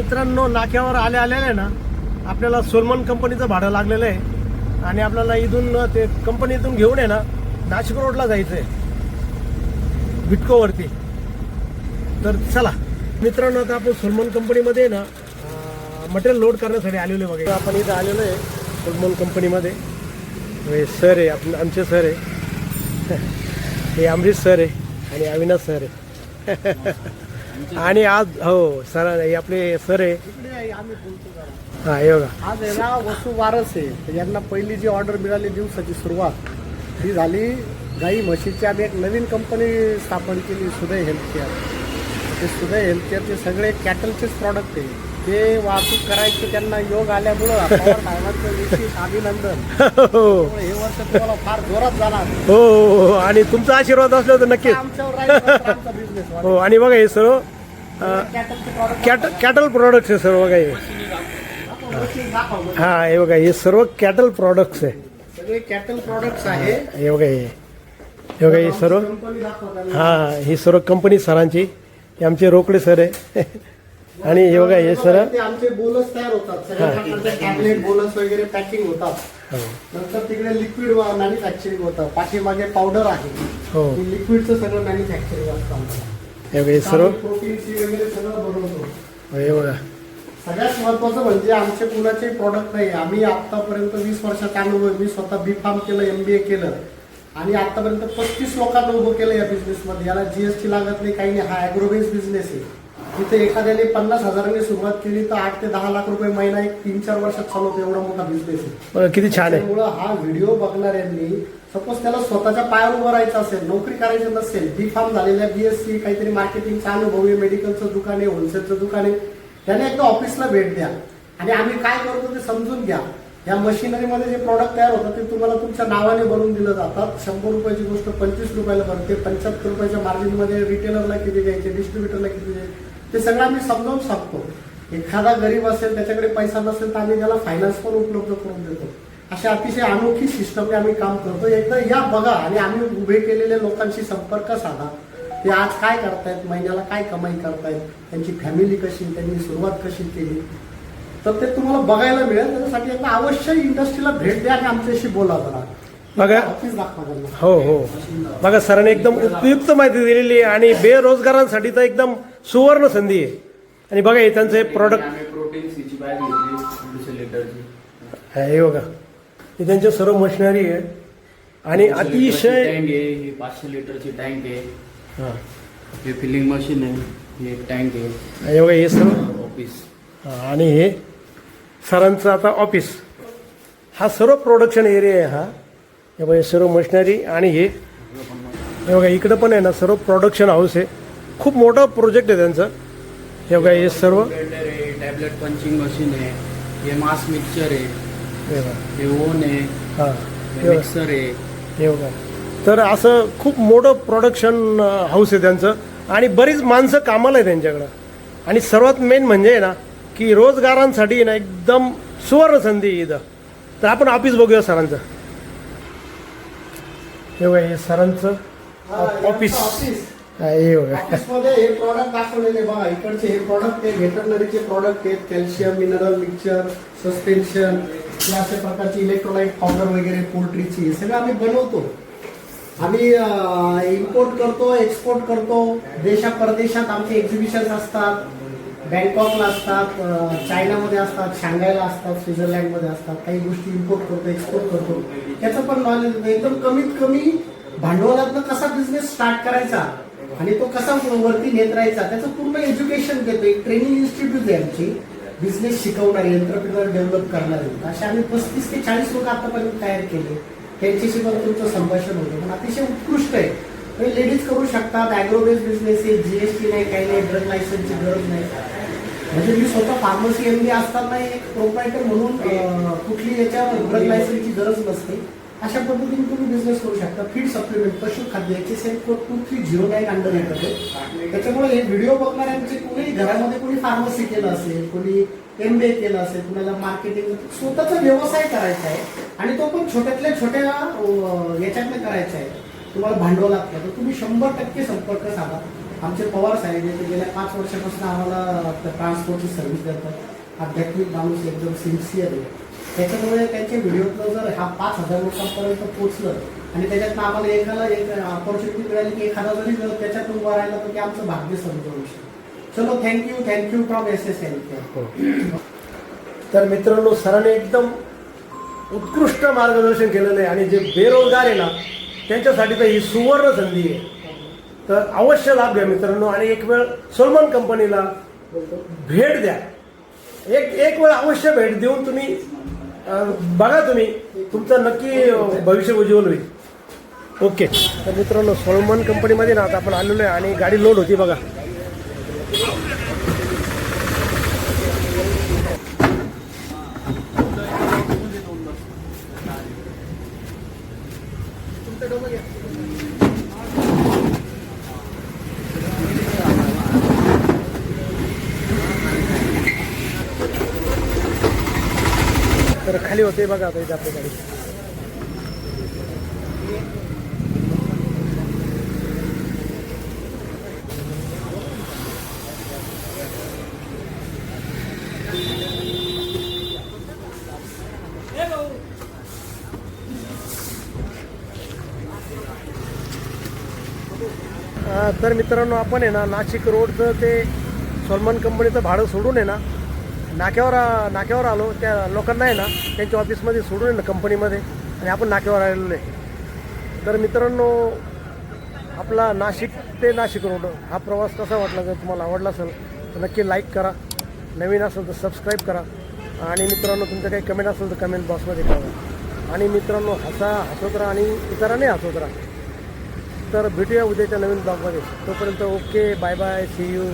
मित्रांनो नाक्यावर आले आलेले आहे ना आपल्याला सोलमन कंपनीचं भाडं लागलेलं आहे. आणि आपल्याला इथून ते कंपनीतून घेऊन आहे ना नाशिक रोडला जायचं आहे बिटकोवरती तर चला मित्रांनो आता आपण सोलमन कंपनीमध्ये आहे ना मटेरियल लोड करण्यासाठी आलेलो आहे बघा. आपण इथं आलेलो आहे सोलमन कंपनीमध्ये. हे सर आहे आप आमचे सर आहे. हे अमरीश सर आहे आणि अविनाश सर आहे. आणि आज हो सर हे आपले सर आहे. हा हे बघा. आज आहे ना वसू वारस आहे. तर यांना पहिली जी ऑर्डर मिळाली दिवसाची सुरुवात ती झाली गाई म्हशीची. आम्ही एक नवीन कंपनी स्थापन केली सुदय हेल्थ केअर ते सुदय हेल्थ केअरचे सगळे कॅटलचेच प्रॉडक्ट आहे. ते वाहतूक करायचे त्यांना योग आल्यामुळं पवार साहेबांचं विशेष अभिनंदन. हो. त्यामुळे हे वर्ष तुम्हाला फार जोरात जाणार. हो हो, हो. आणि तुमचा आशीर्वाद असला तर नक्कीच. आमच्यावर राहील तर आमचा बिझनेस हो आणि बघा हे सर्व कॅटलचे प्रॉडक्ट कॅट कॅटल प्रोडक्ट्स आहे सर्व बघा हे. हा हे बघा हे सर्व कॅटल प्रोडक्ट्स आहे. सगळे कॅटल प्रॉडक्ट्स आहे. हे बघा हे. हे बघा हे सर्व. कंपनी दाखवतात हा ही सर्व कंपनी सरांची. हे आमचे रोकडे सर आहे. आणि हे बघा हे सर ते आमचे बोनस तयार होतात. सगळ्या टॅबलेट वगैरे पॅकिंग होतात. हो. नंतर तिकडे लिक्विड मॅन्युफॅक्चरिंग होतं. पाठीमागे पावडर आहे. हो. ही लिक्विडचं सगळं मॅन्युफॅक्चरिंग असतं. हे बघा हे सर्व प्रोटीनची वगैरे सगळं बनवतो. हे बघा. सगळ्यात महत्वाचं म्हणजे आमचे कुणाचे प्रॉडक्ट नाही. आम्ही आतापर्यंत वीस वर्षाचा अनुभव. मी स्वतः बी फार्म केलं एम बी ए केलं. आणि आतापर्यंत पस्तीस लोकांना उभं केलं या बिझनेसमध्ये याला जीएसटी लागत नाही काही नाही. हा अॅग्रोबेस बिझनेस आहे. तिथे एखाद्याने पन्नास हजारांनी सुरुवात केली तर आठ ते दहा लाख रुपये महिना एक तीन चार वर्षात चालवतो एवढा मोठा बिझनेस आहे. किती छान आहे. त्यामुळं हा व्हिडिओ बघणाऱ्यांनी सपोज त्याला स्वतःच्या पायावर उभं राहायचं असेल नोकरी करायची नसेल बी फार्म झालेल्या बीएससी काहीतरी मार्केटिंगचा अनुभव आहे मेडिकलचं दुकान आहे होलसेलचं दुकान आहे त्याने एकदा ऑफिसला भेट द्या. आणि आम्ही काय करतो ते समजून घ्या. या मशिनरीमध्ये जे प्रॉडक्ट तयार होतात ते तुम्हाला तुमच्या नावाने बनवून दिलं जातात. शंभर रुपयाची गोष्ट पंचवीस रुपयाला बनते पंच्याहत्तर रुपयाच्या मार्जिनमध्ये रिटेलरला किती द्यायचे डिस्ट्रीब्युटरला किती द्यायचे? ते सगळं आम्ही समजावून सांगतो. एखादा गरीब असेल त्याच्याकडे पैसा नसेल तर आम्ही त्याला फायनान्स पण उपलब्ध करून देतो. अशा अतिशय अनोखी सिस्टमने आम्ही काम करतो. एकदा या बघा आणि आम्ही उभे केलेल्या लोकांशी संपर्क साधा. ते आज काय करतायत महिन्याला काय कमाई करतायत त्यांची फॅमिली कशी त्यांनी सुरुवात कशी केली. तर ते तुम्हाला बघायला मिळेल. त्याच्यासाठी एकदा अवश्य इंडस्ट्रीला भेट द्या आणि आमच्याशी बोला जरा. बघा ऑफिस दाखवा त्यांना. हो हो. बघा सरांनी एकदम उपयुक्त माहिती दिलेली आहे आणि बेरोजगारांसाठी तर एकदम सुवर्ण संधी आहे. आणि बघा हे त्यांचे प्रॉडक्ट दीडशे लिटरची. हे बघा. हे त्यांच्या सर्व मशिनरी आहे. आणि अतिशय टँक आहे ही पाचशे लिटरची टँक आहे. हा. हे फिलिंग मशीन आहे ही टँक आहे. हे बघा हे सर्व ऑफिस हा, आणि हे सरांचं आता ऑफिस हा सर्व प्रोडक्शन एरिया आहे हा. हे बघा हे सर्व मशिनरी आणि हे हे बघा इकडं पण आहे ना सर्व प्रोडक्शन हाऊस आहे. खूप मोठं प्रोजेक्ट आहे त्यांचं. हे बघा हे सर्व. आहे टॅबलेट पंचिंग मशीन आहे हे मास मिक्सचर आहे हे बघा. हे ओन आहे हा बघा. मिक्सर आहे. हे बघा. तर असं खूप मोठं प्रोडक्शन हाऊस आहे त्यांचं. आणि बरीच माणसं कामाला आहे त्यांच्याकडं. आणि सर्वात मेन म्हणजे आहे ना की रोजगारांसाठी आहे ना एकदम सुवर्ण संधी आहे इथं. तर आपण ऑफिस बघूया सरांचं. हे बघा हे सरांचं. ऑफिस हे बघा ऑफिसमध्ये हे प्रॉडक्ट दाखवलेले बघा इकडचे हे प्रॉडक्ट हे व्हेटरनरीचे प्रॉडक्ट आहेत कॅल्शियम मिनरल मिक्सचर सस्पेन्शन या अशा प्रकारची इलेक्ट्रोलाइट पावडर वगैरे पोल्ट्रीची हे सगळं आम्ही बनवतो. आम्ही इम्पोर्ट करतो एक्सपोर्ट करतो. देशा परदेशात आमचे एक्झिबिशन असतात. बँकॉकला असतात चायनामध्ये असतात शांघायला असतात स्वित्झर्लंडमध्ये असतात. काही गोष्टी इम्पोर्ट करतो एक्सपोर्ट करतो. त्याचं पण नॉलेज एकदम कमीत कमी भांडवलातनं कसा बिझनेस स्टार्ट करायचा? आणि तो कसा वरती नेत राहायचा त्याचं पूर्ण एज्युकेशन देतो एक ट्रेनिंग इन्स्टिट्यूट आहे आमची. बिझनेस शिकवणारी एंटरप्रिनर डेव्हलप करणारी. असे आम्ही पस्तीस ते चाळीस लोक आतापर्यंत तयार केले. त्यांच्याशी पण तुमचं संभाषण होतं. पण अतिशय उत्कृष्ट आहे. म्हणजे लेडीज करू शकतात अॅग्रोबेस बिझनेस आहे. जीएसटी नाही काही नाही. ड्रग लायसन्सची गरज नाही. म्हणजे मी स्वतः फार्मसी एम डी असताना एक प्रोप्रायटर म्हणून कुठली याच्यावर ड्रग लायसन्सची गरज नसते. अशा पद्धतीने तुम्ही बिझनेस करू शकता. फीड सप्लिमेंट पशुखाद्य याचे sale code two three zero nine under येत ते. त्याच्यामुळे हे व्हिडिओ बघणाऱ्यांचे कोणी घरामध्ये कोणी फार्मसी केलं असेल कोणी एम बी ए केलं असेल कुणाला मार्केटिंग स्वतःचा व्यवसाय करायचा आहे आणि तो पण छोट्यातल्या छोट्या याच्यातनं करायचा आहे. तुम्हाला भांडवल लागतं. तर तुम्ही शंभर टक्के संपर्क साधा. आमचे पवार साहेब हे गेल्या पाच वर्षापासून आम्हाला ट्रान्सपोर्टची सर्व्हिस देतात. आध्यात्मिक माणूस एकदम सिन्सिअर आहे. त्याच्यामुळे त्यांचे व्हिडिओ जर हा पाच हजार लोकांपर्यंत पोहोचलं आणि त्याच्यात आम्हाला एकाला एक ऑपॉर्च्युनिटी मिळाली की एखादा जरी जर त्याच्यातून उभा राहिला तर ते आमचं भाग्य समजून शकतो चलो thank you thank you from S S L तर मित्रांनो सरांनी एकदम उत्कृष्ट मार्गदर्शन केलेलं आहे आणि जे बेरोजगार आहे ना त्यांच्यासाठी तर ही सुवर्ण संधी आहे. तर अवश्य लाभ घ्या मित्रांनो आणि एक वेळ सोलमन कंपनीला भेट द्या. एक एक वेळ अवश्य भेट देऊन तुम्ही बघा तुम्ही तुमचं नक्की भविष्य उज्ज्वल होईल. ओके. तर मित्रांनो सोलमन कंपनीमध्ये ना आता आपण आलेलो आहे आणि गाडी लोड होती बघा. खाली होते बघा आता इथे आपली गाडी तर मित्रांनो आपण आहे ना नाशिक रोडचं ते सलमान कंपनीचं भाडं सोडून आहे ना नाक्यावर नाक्यावर आलो त्या लोकांना आहे ना त्यांच्या ऑफिसमध्ये सोडून आहे ना कंपनीमध्ये आणि आपण नाक्यावर आलेलो आहे तर मित्रांनो आपला नाशिक ते नाशिक रोड हा प्रवास कसा वाटला जर तुम्हाला आवडला असेल तर नक्की लाईक करा. नवीन असेल तर सबस्क्राईब करा. आणि मित्रांनो तुमच्या काही कमेंट असेल तर कमेंट बॉक्समध्ये करा. आणि मित्रांनो हसा हसत राहा आणि इतरांनी हसत राहा. तर भेटूया उद्याच्या नवीन ब्लॉगमध्ये तोपर्यंत okay bye bye see you